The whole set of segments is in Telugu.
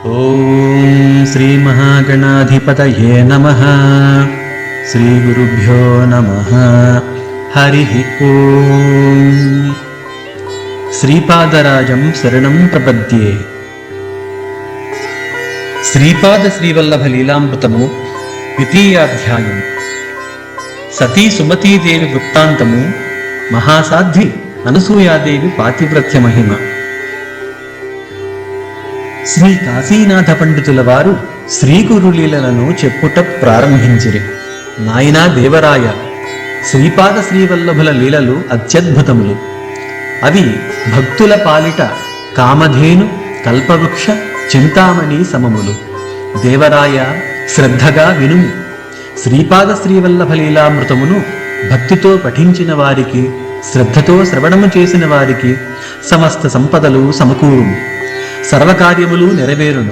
ॐ श्रीमहागणाधिपतये नमः श्रीगुरुभ्यो नमः हरिः ॐ శ్రీపాదరాజం శరణం ప్రపద్యే శ్రీపాద శ్రీవల్లభ లీలామృతము ద్వితీయాధ్యాయం సతీ సుమతీదేవి వృత్తాంతము మహాసాధ్వి అనసూయాదేవి పాతివ్రత్య మహిమ శ్రీ కాశీనాథ పండితుల వారు శ్రీగురులీలలను చెప్పుట ప్రారంభించిరి. నాయనా దేవరాయ శ్రీపాద శ్రీవల్లభుల లీలలు అత్యద్భుతములు. అవి భక్తుల పాలిట కామధేను కల్పవృక్ష చింతామణి సమములు. దేవరాయ శ్రద్ధగా వినుము శ్రీపాద శ్రీవల్లభ లీలామృతమును భక్తితో పఠించిన వారికి శ్రద్ధతో శ్రవణము చేసిన వారికి సమస్త సంపదలు సమకూరుము. సర్వకార్యములు నెరవేరును.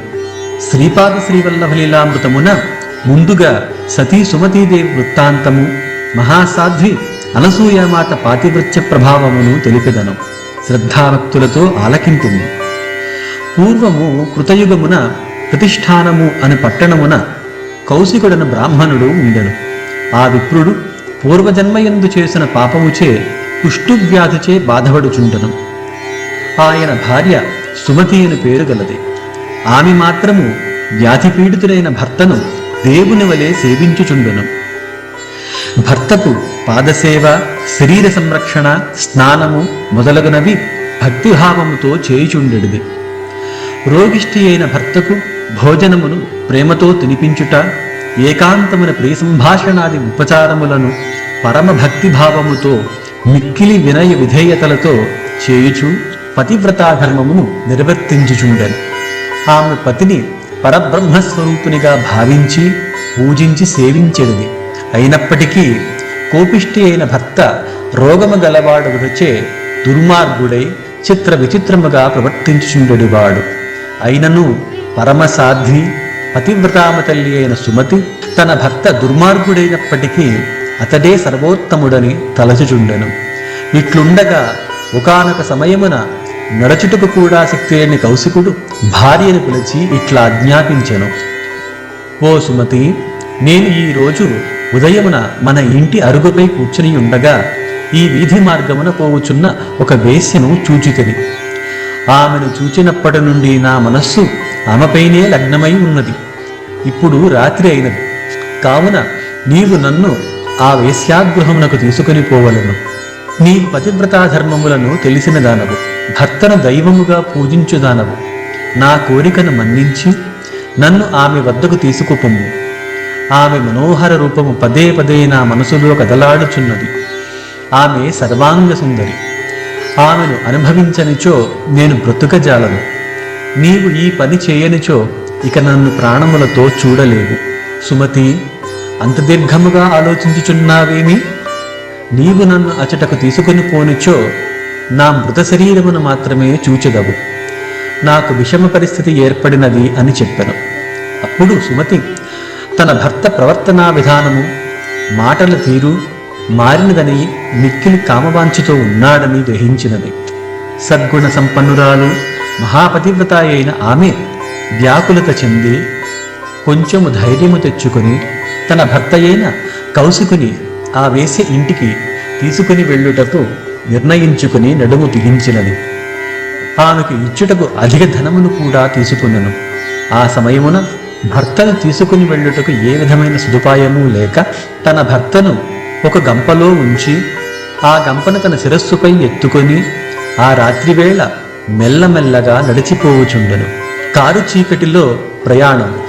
శ్రీపాద శ్రీవల్లభలీలామృతమున ముందుగా సతీ సుమతీదేవి వృత్తాంతము మహాసాధ్వి అనసూయమాత పాతివృత్య ప్రభావమును తెలిపెదను. శ్రద్ధాభక్తులతో ఆలకింతుము. పూర్వము కృతయుగమున ప్రతిష్టానము అను పట్టణమున కౌశికుడన బ్రాహ్మణుడు ఉండెను. ఆ విప్రుడు పూర్వజన్మయందు చేసిన పాపముచే కుష్ఠువ్యాధిచే బాధపడుచుండను. ఆయన భార్య సుమతి అని పేరు గలది. ఆమె మాత్రము వ్యాధి పీడితుడైన భర్తను దేవుని వలె సేవించుచుండును. భర్తకు పాదసేవ శరీర సంరక్షణ స్నానము మొదలగునవి భక్తిభావముతో చేయుచుండెడిది. రోగిష్టి అయిన భర్తకు భోజనమును ప్రేమతో తినిపించుట ఏకాంతమున ప్రియ సంభాషణాది ఉపచారములను పరమ భక్తిభావముతో మిక్కిలి వినయ విధేయతలతో చేయుచు పతివ్రతాధర్మమును నిర్వర్తించుచుండెను. ఆమె పతిని పరబ్రహ్మస్వరూపునిగా భావించి పూజించి సేవించెడిది. అయినప్పటికీ కోపిష్టి అయిన భర్త రోగము గలవాడు వచ్చే దుర్మార్గుడై చిత్ర విచిత్రముగా ప్రవర్తించుచుండెడివాడు. అయినను పరమసాధ్వి పతివ్రతామ తల్లి అయిన సుమతి తన భర్త దుర్మార్గుడైనప్పటికీ అతడే సర్వోత్తముడని తలచుచుండెను. ఇట్లుండగా ఒకానొక సమయమున నడచుటకు కూడా శక్తి లేని కౌశికుడు భార్యను పిలిచి ఇట్లా ఆజ్ఞాపించెను. ఓ సుమతి నేను ఈరోజు ఉదయమున మన ఇంటి అరుగుపై కూర్చుని ఉండగా ఈ వీధి మార్గమున పోవుచున్న ఒక వేశ్యను చూచితిని. ఆమెను చూచినప్పటి నుండి నా మనస్సు ఆమెపైనే లగ్నమై ఉన్నది. ఇప్పుడు రాత్రి అయినది. కావున నీవు నన్ను ఆ వేశ్యాగృహమునకు తీసుకుని పోవలను. నీ పతివ్రతాధర్మములను తెలిసిన దానవు భర్తను దైవముగా పూజించుదానవు. నా కోరికను మన్నించి నన్ను ఆమె వద్దకు తీసుకుపొమ్ము. ఆమె మనోహర రూపము పదే పదే నా మనసులో కదలాడుచున్నది. ఆమె సర్వాంగ సుందరి. ఆమెను అనుభవించనిచో నేను బ్రతుకజాలను. నీవు ఈ పని చేయనిచో ఇక నన్ను ప్రాణములతో చూడలేవు. సుమతి అంత దీర్ఘముగా ఆలోచించుచున్నావేమి? నీవు నన్ను అచటకు తీసుకుని పోనిచో నా మృత శరీరమును మాత్రమే చూచెదవు. నాకు విషమ పరిస్థితి ఏర్పడినది అని చెప్పాను. అప్పుడు సుమతి తన భర్త ప్రవర్తనా విధానము మాటల తీరు మారినదని మిక్కిలి కామవాంఛతో ఉన్నాడని గ్రహించినది. సద్గుణ సంపన్నురాలు మహాపతివ్రత అయిన ఆమె వ్యాకులత చెంది కొంచెము ధైర్యము తెచ్చుకొని తన భర్త అయిన కౌశికుని ఆ వేసే ఇంటికి తీసుకుని వెళ్ళుటకు నిర్ణయించుకుని నడుము బిగించినది. ఆమెకు ఇచ్చుటకు అధిక ధనమును కూడా తీసుకున్నను. ఆ సమయమున భర్తను తీసుకుని వెళ్ళుటకు ఏ విధమైన సదుపాయము లేక తన భర్తను ఒక గంపలో ఉంచి ఆ గంపను తన శిరస్సుపై ఎత్తుకొని ఆ రాత్రివేళ మెల్లమెల్లగా నడిచిపోవుచుండెను. కారు చీకటిలో ప్రయాణం.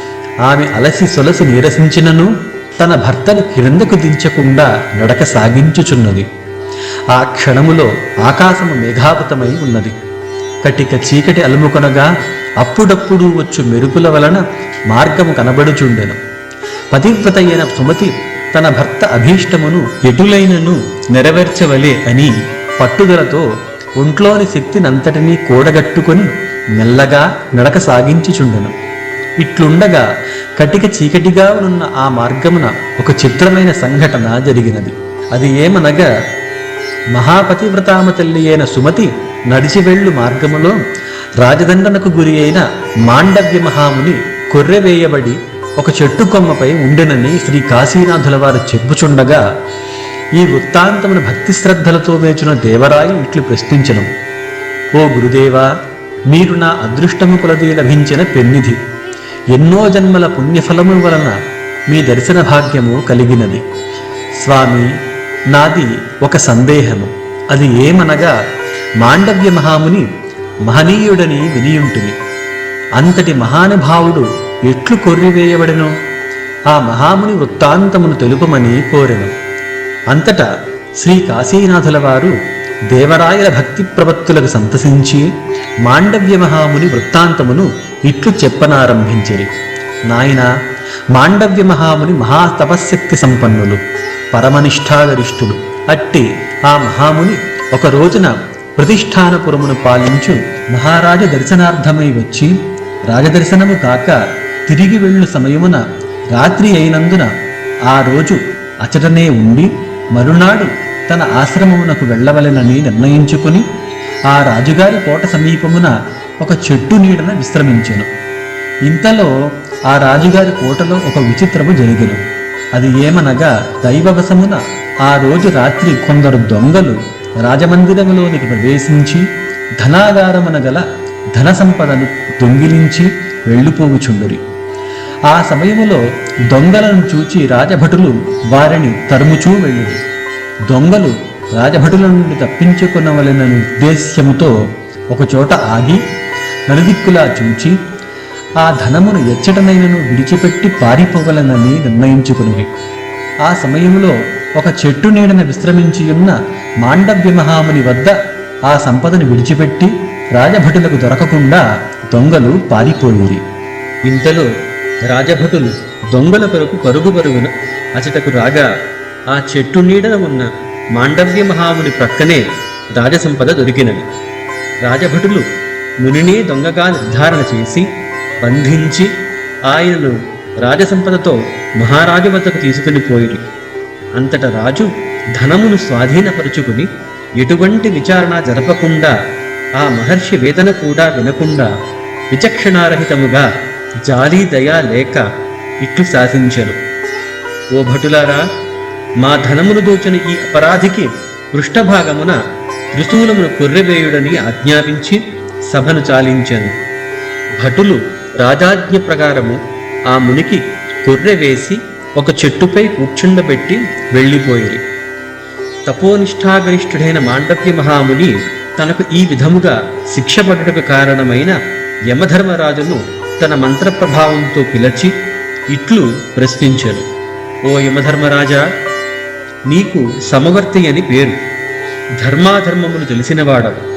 ఆమె అలసి సొలసి నీరసించినను తన భర్తను క్రిందకు దించకుండా నడక సాగించుచున్నది. ఆ క్షణములో ఆకాశము మేఘావతమై ఉన్నది. కటిక చీకటి అలుముకొనగా అప్పుడప్పుడు వచ్చు మెరుపుల వలన మార్గము కనబడుచుండెను. పతివ్రత అయిన సుమతి తన భర్త అభీష్టమును ఎటులైనను నెరవేర్చవలే అని పట్టుదలతో ఒంట్లోని శక్తినంతటినీ కూడగట్టుకొని మెల్లగా నడక సాగించుచుండెను. ఇట్లుండగా కటిక చీకటిగా ఉన్న ఆ మార్గమున ఒక చిత్రమైన సంఘటన జరిగినది. అది ఏమనగా మహాపతివ్రతామ తల్లి అయిన సుమతి నడిచి వెళ్ళు మార్గములో రాజదండనకు గురి అయిన మాండవ్య మహాముని కొర్రెవేయబడి ఒక చెట్టు కొమ్మపై ఉండెనని శ్రీ కాశీనాథుల వారు చెప్పుచుండగా ఈ వృత్తాంతమును భక్తి శ్రద్ధలతో వేచిన దేవరాయి ఇట్లు ప్రశ్నించను. ఓ గురుదేవా మీరు నా అదృష్టము కొలది లభించిన పెన్నిధి. ఎన్నో జన్మల పుణ్యఫలము వలన మీ దర్శన భాగ్యము కలిగినది. స్వామి నాది ఒక సందేహము. అది ఏమనగా మాండవ్య మహాముని మహనీయుడని వినియుంటిని అంతటి మహానుభావుడు ఎట్లు కొర్రివేయబడెను? ఆ మహాముని వృత్తాంతమును తెలుపమని కోరెను. అంతటా శ్రీ కాశీనాథుల వారు దేవరాయల భక్తి ప్రవత్తులకు సంతసించి మాండవ్య మహాముని వృత్తాంతమును ఇట్లు చెప్పనారంభించిరి. నాయన మాండవ్య మహాముని మహాతపశక్తి సంపన్నులు పరమనిష్టాగరిష్ఠులు అట్టి ఆ మహాముని ఒక రోజున ప్రతిష్టానపురమును పాలించు మహారాజ దర్శనార్థమై వచ్చి రాజదర్శనము కాక తిరిగి వెళ్ళు సమయమున రాత్రి అయినందున ఆ రోజు అచటనే ఉండి మరునాడు తన ఆశ్రమమునకు వెళ్ళవలెనని నిర్ణయించుకుని ఆ రాజుగారి కోట సమీపమున ఒక చెట్టు నీడన విశ్రమించెను. ఇంతలో ఆ రాజుగారి కోటలో ఒక విచిత్రము జరిగెను. అది ఏమనగా దైవవశమున ఆ రోజు రాత్రి కొందరు దొంగలు రాజమందిరములోనికి ప్రవేశించి ధనాగారమున గల ధన సంపదను దొంగిలించి వెళ్ళిపోవుచుండురి. ఆ సమయములో దొంగలను చూచి రాజభటులు వారిని తరుముచూ వెళ్ళిరి. దొంగలు రాజభటుల నుండి తప్పించుకునవలెనని ఉద్దేశ్యముతో ఒకచోట ఆగి నలుదిక్కులా చూచి ఆ ధనమును ఎచ్చటనైనను విడిచిపెట్టి పారిపోవలనని నిర్ణయించుకునివి ఆ సమయంలో ఒక చెట్టు నీడన విశ్రమించియున్న మాండవ్య మహాముని వద్ద ఆ సంపదను విడిచిపెట్టి రాజభటులకు దొరకకుండా దొంగలు పారిపోయిరి. ఇంతలో రాజభటులు దొంగల కొరకు పరుగు పరుగున అచటకు రాగా ఆ చెట్టు నీడన ఉన్న మాండవ్య మహాముని ప్రక్కనే రాజసంపద దొరికినది. రాజభటులు మునినే దొంగగా నిర్ధారణ చేసి బంధించి ఆయనను రాజసంపదతో మహారాజు వద్దకు తీసుకుని పోయి అంతట రాజు ధనమును స్వాధీనపరుచుకుని ఎటువంటి విచారణ జరపకుండా ఆ మహర్షి వేదన కూడా వినకుండా విచక్షణారహితముగా జాలి దయా లేక ఇట్లు శాసించెను ఓ భటులారా మా ధనమును దోచిన ఈ అపరాధికి పృష్ఠభాగమున త్రిశూలమును కొర్రెవేయుడని ఆజ్ఞాపించి సభను చాలించాను. భటులు రాజాజ్ఞ ప్రకారము ఆ మునికి కొర్రె వేసి ఒక చెట్టుపై కూర్చుండబెట్టి వెళ్ళిపోయిరి. తపోనిష్టాగరిష్ఠుడైన మాండవ్య మహాముని తనకు ఈ విధముగా శిక్ష పడుటకు కారణమైన యమధర్మరాజును తన మంత్రప్రభావంతో పిలచి ఇట్లు ప్రశ్నించెను. ఓ యమధర్మరాజా నీకు సమవర్తి అని పేరు. ధర్మాధర్మములు తెలిసినవాడవు.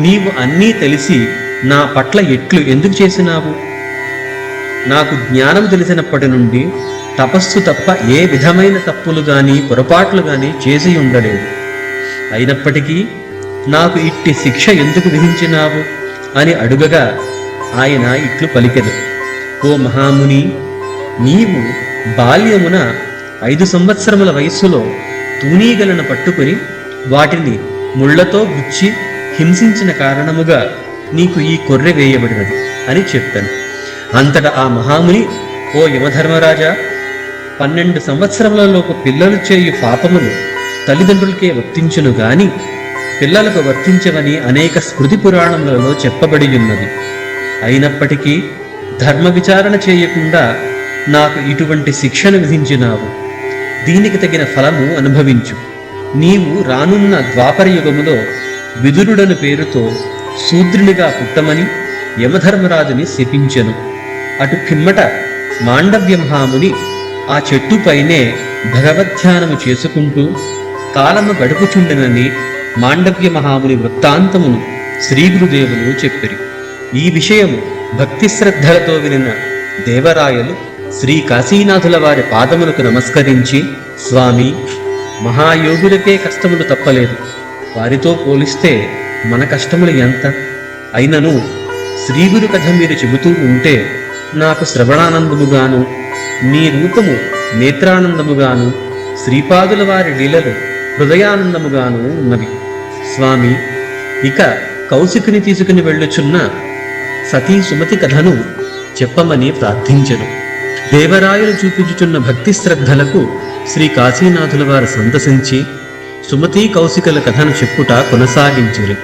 నీవు అన్నీ తెలిసి నా పట్ల ఎట్లు ఎందుకు చేసినావు? నాకు జ్ఞానం తెలిసినప్పటి నుండి తపస్సు తప్ప ఏ విధమైన తప్పులు గాని పొరపాట్లు గాని చేసి ఉండలేదు. అయినప్పటికీ నాకు ఇట్టి శిక్ష ఎందుకు విధించినావు? అని అడుగగా ఆయన ఇట్లు పలికెను. ఓ మహాముని నీవు బాల్యమున ఐదు సంవత్సరముల వయస్సులో తూనీగలను పట్టుకుని వాటిని ముళ్ళతో గుచ్చి హింసించిన కారణముగా నీకు ఈ కొర్రె వేయబడినది అని చెప్పాను. అంతటా ఆ మహాముని ఓ యమధర్మరాజా పన్నెండు సంవత్సరములలోపు పిల్లలు చేయు పాపములు తల్లిదండ్రులకే వర్తించును గాని పిల్లలకు వర్తించవని అనేక స్మృతి పురాణములలో చెప్పబడి ఉన్నది. అయినప్పటికీ ధర్మ విచారణ చేయకుండా నాకు ఇటువంటి శిక్షను విధించినావు. దీనికి తగిన ఫలము అనుభవించు. నీవు రానున్న ద్వాపర యుగములో విదురుడను పేరుతో శూద్రునిగా పుట్టమని యమధర్మరాజుని శపించెను. అటు పిమ్మట మాండవ్య మహాముని ఆ చెట్టుపైనే భగవధ్యానము చేసుకుంటూ కాలము గడుపుచుండెనని మాండవ్య మహాముని వృత్తాంతమును శ్రీగురుదేవులు చెప్పిరి. ఈ విషయము భక్తి శ్రద్ధలతో వినిన దేవరాయలు శ్రీ కాశీనాథుల వారి పాదములకు నమస్కరించి స్వామి మహాయోగులకే కష్టములు తప్పలేదు. వారితో పోలిస్తే మన కష్టములు ఎంత? అయినను శ్రీగురు కథ మీరు చెబుతూ ఉంటే నాకు శ్రవణానందముగాను నీ రూపము నేత్రానందముగాను శ్రీపాదుల వారి లీలలు హృదయానందముగాను ఉన్నవి. స్వామి ఇక కౌశికుని తీసుకుని వెళ్ళుచున్న సతీ సుమతి కథను చెప్పమని ప్రార్థించను. దేవరాయలు చూపించుచున్న భక్తి శ్రద్ధలకు శ్రీ కాశీనాథుల వారు సందర్శించి సుమతి కౌశికల కథను చెప్పుట కొనసాగించిరి